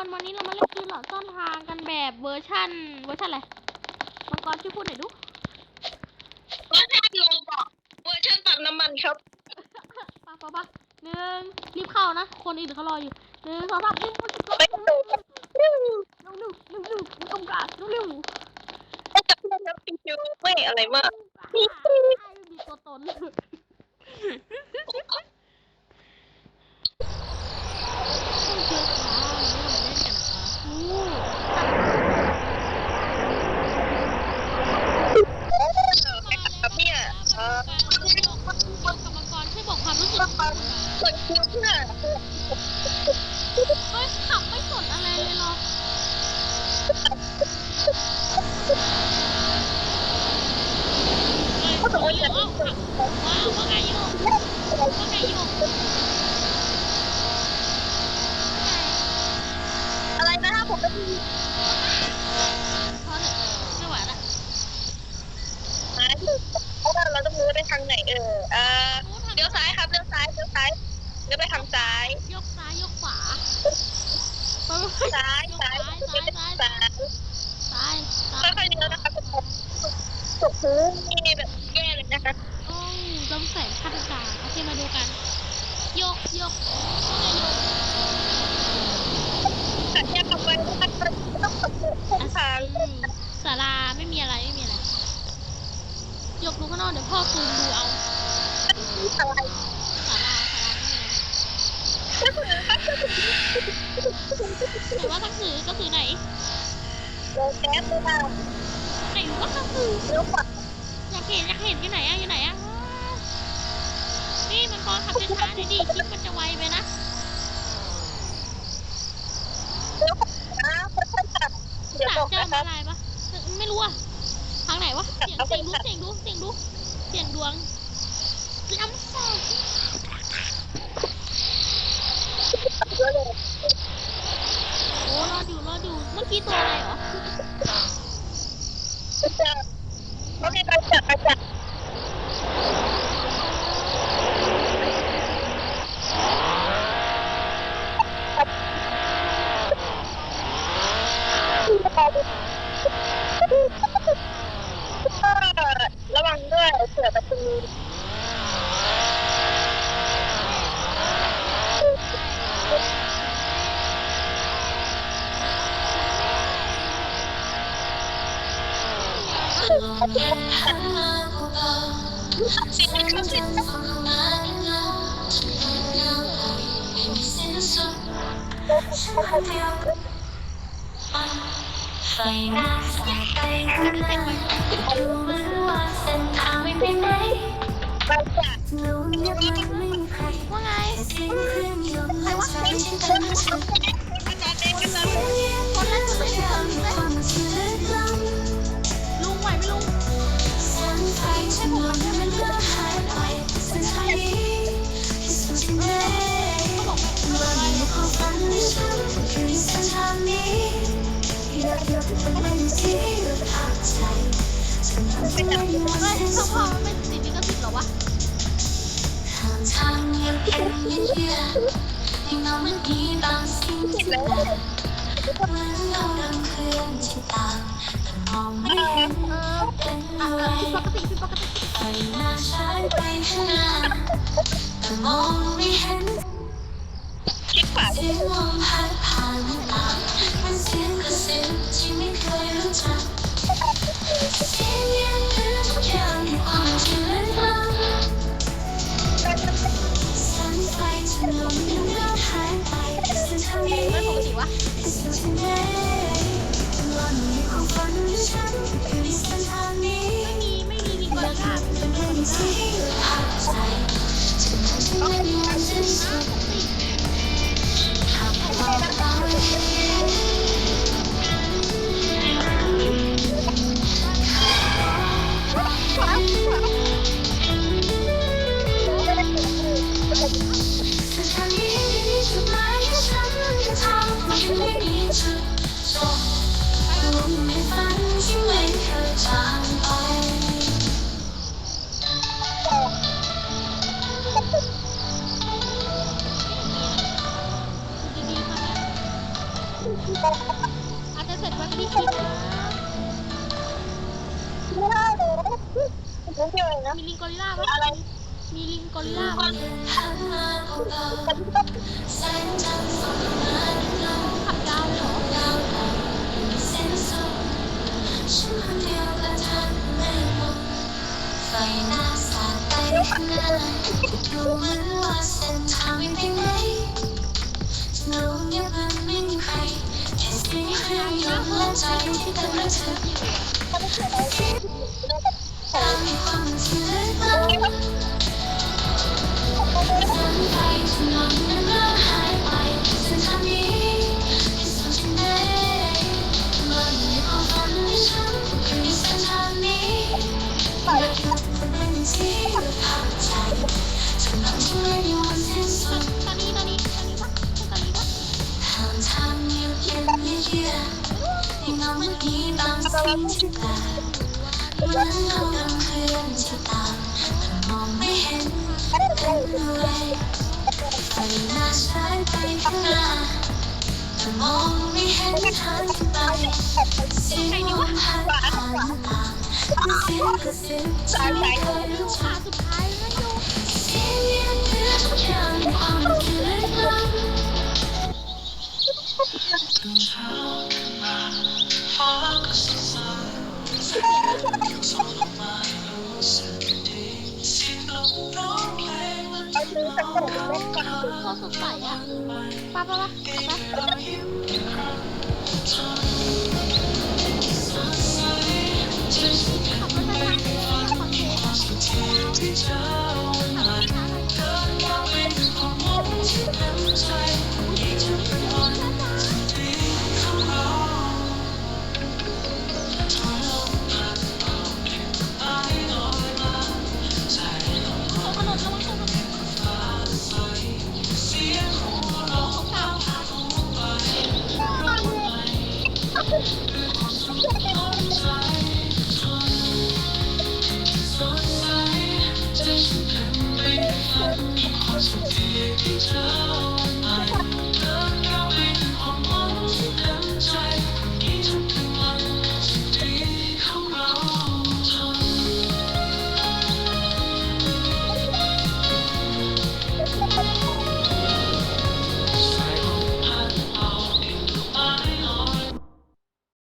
คนวันนี้เรามาเล่นเกมหลอดซ่อนทางกันแบบเวอร์ชันเวอร์ชันอะไรมังกรช่วยพูดหน่อยดูเวอร์ชันโลบอกเวอร์ชันตัดน้ำมันครับปะปะปะหนึ่งรีบเข้านะ คนอื่นเขารออยู่หนึ่งสองสามเร็วเร็วไม่เร็วถูกเร็วเร็วเร็วเร็วกำกับเร็วเร็วไม่จับเพื่อนแล้วฟิวไม่อะไรมากไม่มีตัวตนต้องเจอขาวันนี้เรามาเล่นกันนะคะอู้ ครับเนี่ยเออ บอกกรรมกรช่วยบอกความรู้สึกของคุณหน่อย เปิดคิวเพื่อ เฮ้ยขับไม่สนอะไรเลยเหรอเฮ้ย เขาบอกว่าอยาก ว้าวขับว้าวว่าไงโยกว่าไงโยก อะไรนะครับผมก็มี พอเถอะไม่ไหวละ นะเพราะว่าเราต้องรู้ว่าไปทางไหนเออเออเลี้ยวซ้ายครับเลี้ยวซ้ายเลี้ยวซ้าย เลี้ยวไปทางซ้าย ยกซ้ายยกขวาไปไปไปซ้ายซ้ายซ้ายซ้ายซ้ายซ้ายค่อยๆเลี้ยวนะคะตกพื้นนี่แบบแย่เลยนะคะ โอ้ยจำแสงขั้นกลางโอเคมาดูกัน ยกยกว่าไงยก แต่แค่ขับไปนะคะต้องขับเส้นทาง อืมศาลาไม่มีอะไรไม่มีอะไร ยกดูข้างนอกเดี๋ยวพ่อซูมดูเอา ที่อะไร ศาลาศาลาไม่มีอะไร ก็คือ ถ้าจะถึงแต่ว่าทั้งสือก็คือไหนโลแก๊สเลยนะไหนว่าทั้งสือเลี้ยวขวาอยากเห็นอยากเห็นอยู่ไหนอะอยู่ไหนอะนี่มันกรขับช้าๆหน่อยดิคลิปมันจะไวไปนะเลี้ยวขวาค่อยๆขับเดี๋ยวสาตมกเจ้านะคมารับลายปะไม่รู้อะทางไหนวะเสียงเสียงดูเสียงดูเสียงดูเสียงดวงล้ำสอง เยอะเลย โอ้รอดอยู่รอดอยู่ เมื่อกี้ตัวอะไรเหรอ จะเขามีการจัดการจัดระวังด้วยเสือประตู สิ่งที่เขาสิ่ง ไฟหน้าสายไปข้างหน้าดูเหมือนว่าเส้นทางไม่ไปไหนกหนูยังไม่มีใครว่าไงแต่เสียงเครื่องยนต์และ เป็นที่ยึดพักใจฉันทำให้ไม่เฮ้ว่ายเส้นเขาพสุอดมันไม่ติดลิขสิทธิ์เหรอวะทางทางเงียบเงียบเงียบเงียบยังเงามันมีบางสิ่งที่แปลกเหมือนเราเดินเคลื่อนที่ต่างแต่มองไม่เห็นเออเป็นอะอะไรผิดปกติผิดปกติไฟหน้าฉันไปข้างหน้าแต่มองไม่เห็นคิดขวาเสียงลมพัดผ่านหน้ เสียงเงียบคือทุกอย่างในความที่ลึกล้ำแสงไม่มีไม่ปกติวะที่สุดที่ไหนว่าความฝันในฉันคืองเป็นกใจฉันทำให้ไม่มีวันนสุดหากเะมีลิงกอริลลาปะอะไรมีลิงกอริลลาปะขัเลยเอนว่าเส้นทางไม่ไปไหนรู้เนี่ยมันไม่มีใครแค่สิ่งที่ให้ยอหัวใจที่เต็มระทึก มันดีบางสิ่งที่แปลกมันเล่ากันเพื่อนที่ต่างมันมองไม่เห็นเป็นด้วยไปหน้าซ้ายไปข้างหน้าแต่มองไม่เห็นทางไปเสียงลมพัดผ่านหน้าต่างเสียงกระซิบที่ม่เคยรู้จักเสียงเงียบเพื่งความคิดลับ เราซื้อสักกล่องเป็นแม่กล่องสุดขอสดใสอะป้าป้าป้าป้า 清澈